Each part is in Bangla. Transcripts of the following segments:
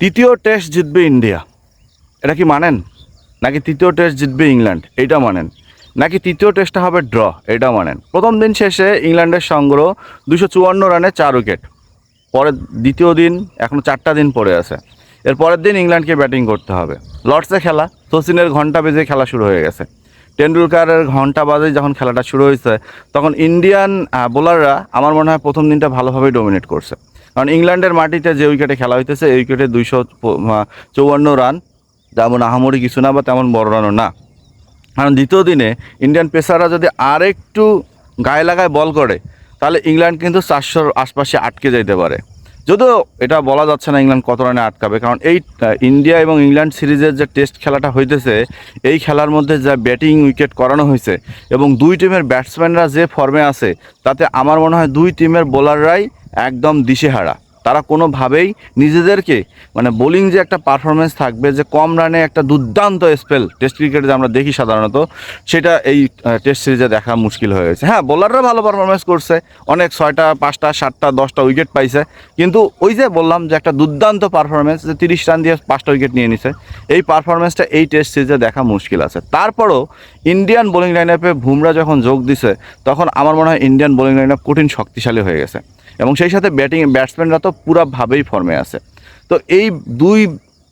তৃতীয় টেস্ট জিতবে ইন্ডিয়া। এটা কি মানেন? নাকি তৃতীয় টেস্ট জিতবে ইংল্যান্ড? এইটা মানেন। নাকি তৃতীয় টেস্টটা হবে ড্র এটা মানেন। প্রথম দিন শেষে ইংল্যান্ডের সংগ্রহ দুশো চুয়ান্ন রানে চার উইকেট পরের দ্বিতীয় দিন এখনও চারটা দিন পড়ে আছে। এর পরের দিন ইংল্যান্ডকে ব্যাটিং করতে হবে। লর্ডসে খেলা সচিনের ঘণ্টা বেজে খেলা শুরু হয়ে গেছে। টেন্ডুলকারের ঘণ্টা বাজে যখন খেলাটা শুরু হয়েছে, তখন ইন্ডিয়ান বোলাররা আমার মনে হয় প্রথম দিনটা ভালোভাবেই ডোমিনেট করছে। কারণ ইংল্যান্ডের মাটিতে যে উইকেটে খেলা হইতেছে, এই উইকেটে দুইশো চৌয়ান্ন রান, যেমন আহামরি কিছু না বা তেমন বড় রানও না। কারণ দ্বিতীয় দিনে ইন্ডিয়ান পেসাররা যদি আরেকটু গায়ে লাগায় বল করে, তাহলে ইংল্যান্ড কিন্তু চারশোর আশপাশে আটকে যাইতে পারে। যদিও এটা বলা যাচ্ছে না ইংল্যান্ড কত রানে আটকাবে, কারণ এই ইন্ডিয়া এবং ইংল্যান্ড সিরিজের যে টেস্ট খেলাটা হইতেছে, এই খেলার মধ্যে যা ব্যাটিং উইকেট করানো হয়েছে এবং দুই টিমের ব্যাটসম্যানরা যে ফর্মে আছে, তাতে আমার মনে হয় দুই টিমের বোলাররাই একদম দিশেহারা। তারা কোনোভাবেই নিজেদেরকে মানে বোলিং যে একটা পারফরমেন্স থাকবে, যে কম রানে একটা দুর্দান্ত স্পেল টেস্ট ক্রিকেটে যে আমরা দেখি সাধারণত, সেটা এই টেস্ট সিরিজে দেখা মুশকিল হয়ে গেছে। হ্যাঁ বোলাররা ভালো পারফরমেন্স করছে, অনেক ছয়টা, পাঁচটা, সাতটা, দশটা উইকেট পাইছে, কিন্তু ওই যে বললাম যে একটা দুর্দান্ত পারফরমেন্স যে তিরিশ রান দিয়ে পাঁচটা উইকেট নিয়ে নিছে, এই পারফরমেন্সটা এই টেস্ট সিরিজে দেখা মুশকিল আছে। তারপরও ইন্ডিয়ান বোলিং লাইন আপে বুমরা যখন যোগ দিছে, তখন আমার মনে হয় ইন্ডিয়ান বোলিং লাইন আপ কঠিন শক্তিশালী হয়ে গেছে। এবং সেই সাথে ব্যাটিং ব্যাটসম্যানরা তো পুরাভাবেই ফর্মে আছে। তো এই দুই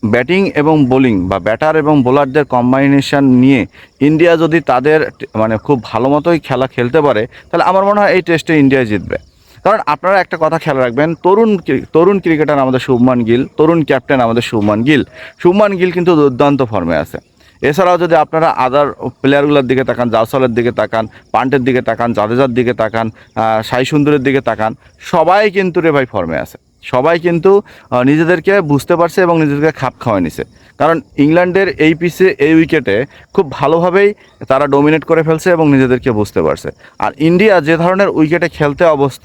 ব্যাটিং এবং বোলিং বা ব্যাটার এবং বোলারদের কম্বাইনেশন নিয়ে ইন্ডিয়া যদি তাদের মানে খুব ভালো মতোই খেলা খেলতে পারে, তাহলে আমার মনে হয় এই টেস্টে ইন্ডিয়া জিতবে। কারণ আপনারা একটা কথা খেয়াল রাখবেন, তরুণ তরুণ ক্রিকেটার আমাদের শুভমান গিল, তরুণ ক্যাপ্টেন আমাদের শুভমান গিল। শুভমান গিল কিন্তু দুর্দান্ত ফর্মে আছে। এছাড়াও যদি আপনারা আদার প্লেয়ারগুলোর দিকে তাকান জাসলের দিকে তাকান, পান্টের দিকে তাকান, জাদেজার দিকে তাকান সাই সুন্দরের দিকে তাকান, সবাই কিন্তু রে ভাই ফর্মে আছে। সবাই কিন্তু নিজেদেরকে বুঝতে পারছে এবং নিজেদেরকে খাপ খাওয়াই নিছে। কারণ ইংল্যান্ডের এই পিসে এই উইকেটে খুব ভালোভাবেই তারা ডোমিনেট করে ফেলছে এবং নিজেদেরকে বুঝতে পারছে। আর ইন্ডিয়া যে ধরনের উইকেটে খেলতে অবস্থ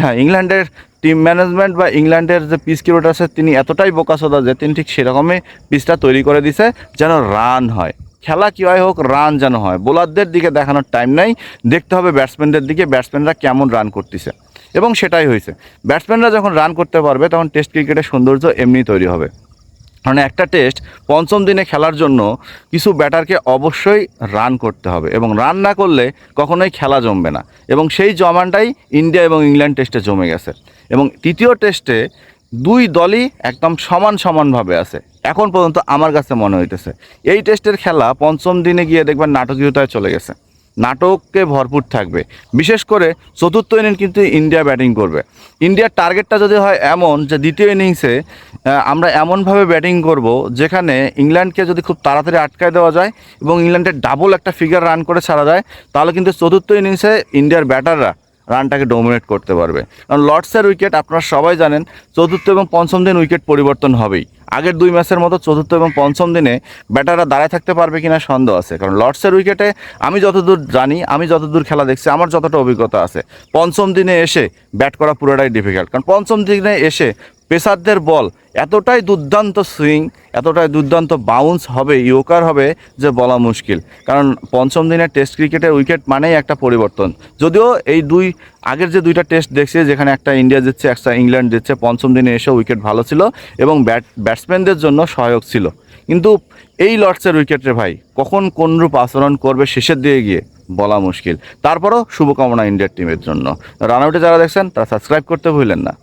হ্যাঁ ইংল্যান্ডের টিম ম্যানেজমেন্ট বা ইংল্যান্ডের যে পিস কিউরেটার আছে, তিনি এতটাই বোকাসোদা যে তিনি ঠিক সেরকমই পিচটা তৈরি করে দিছে যেন রান হয়। খেলা কী হয় হোক রান যেন হয়। বোলারদের দিকে দেখানোর টাইম নাই। দেখতে হবে ব্যাটসম্যানদের দিকে ব্যাটসম্যানরা কেমন রান করতেছে। এবং সেটাই হয়েছে। ব্যাটসম্যানরা যখন রান করতে পারবে, তখন টেস্ট ক্রিকেটের সৌন্দর্য এমনি তৈরি হবে। মানে একটা টেস্ট পঞ্চম দিনে খেলার জন্য কিছু ব্যাটারকে অবশ্যই রান করতে হবে এবং রান না করলে কখনোই খেলা জমবে না। এবং সেই জমানটাই ইন্ডিয়া এবং ইংল্যান্ড টেস্টে জমে গেছে। এবং তৃতীয় টেস্টে দুই দলই একদম সমান সমানভাবে আছে। এখন পর্যন্ত আমার কাছে মনে হইতেছে। এই টেস্টের খেলা পঞ্চম দিনে গিয়ে দেখবেন নাটকীয়তায় চলে গেছে। নাটককে ভরপুর থাকবে। বিশেষ করে চতুর্থ ইনিংস কিন্তু ইন্ডিয়া ব্যাটিং করবে। ইন্ডিয়ার টার্গেটটা যদি হয় এমন যে দ্বিতীয় ইনিংসে আমরা এমনভাবে ব্যাটিং করব যেখানে ইংল্যান্ডকে যদি খুব তাড়াতাড়ি আটকায় দেওয়া যায় এবং ইংল্যান্ডের ডাবল একটা ফিগার রান করে ছাড়া যায়, তাহলে কিন্তু চতুর্থ ইনিংসে ইন্ডিয়ার ব্যাটাররা রানটাকে ডোমিনেট করতে পারবে। কারণ লর্ডসের উইকেট আপনারা সবাই জানেন, চতুর্থ এবং পঞ্চম দিন উইকেট পরিবর্তন হবেই। আগের দুই ম্যাচের মতো চতুর্থ এবং পঞ্চম দিনে ব্যাটাররা দাঁড়ায় থাকতে পারবে কিনা সন্দেহ আছে। কারণ লর্ডসের উইকেটে আমি যতদূর জানি, আমি যতদূর খেলা দেখছি, আমার যতটা অভিজ্ঞতা আছে, পঞ্চম দিনে এসে ব্যাট করা পুরোটাই ডিফিকাল্ট কারণ পঞ্চম দিনে এসে পেসারদের বল এতটাই দুর্দান্ত সুইং, এতটাই দুর্দান্ত বাউন্স হবে ইয়োকার হবে যে বলা মুশকিল। কারণ পঞ্চম দিনের টেস্ট ক্রিকেটের উইকেট মানেই একটা পরিবর্তন। যদিও এই দুই, আগের যে দুইটা টেস্ট দেখছি, যেখানে একটা ইন্ডিয়া জিতছে, একটা ইংল্যান্ড জিতছে, পঞ্চম দিনে এসে উইকেট ভালো ছিল এবং ব্যাট, ব্যাটসম্যানদের জন্য সহায়ক ছিল। কিন্তু এই লর্ডসের উইকেটে ভাই, কখন কোন রূপ আচরণ করবে শেষের দিকে গিয়ে বলা মুশকিল। তারপরও শুভকামনা ইন্ডিয়ার টিমের জন্য। রান আউটে যারা দেখছেন, তারা সাবস্ক্রাইব করতে ভুলেন না।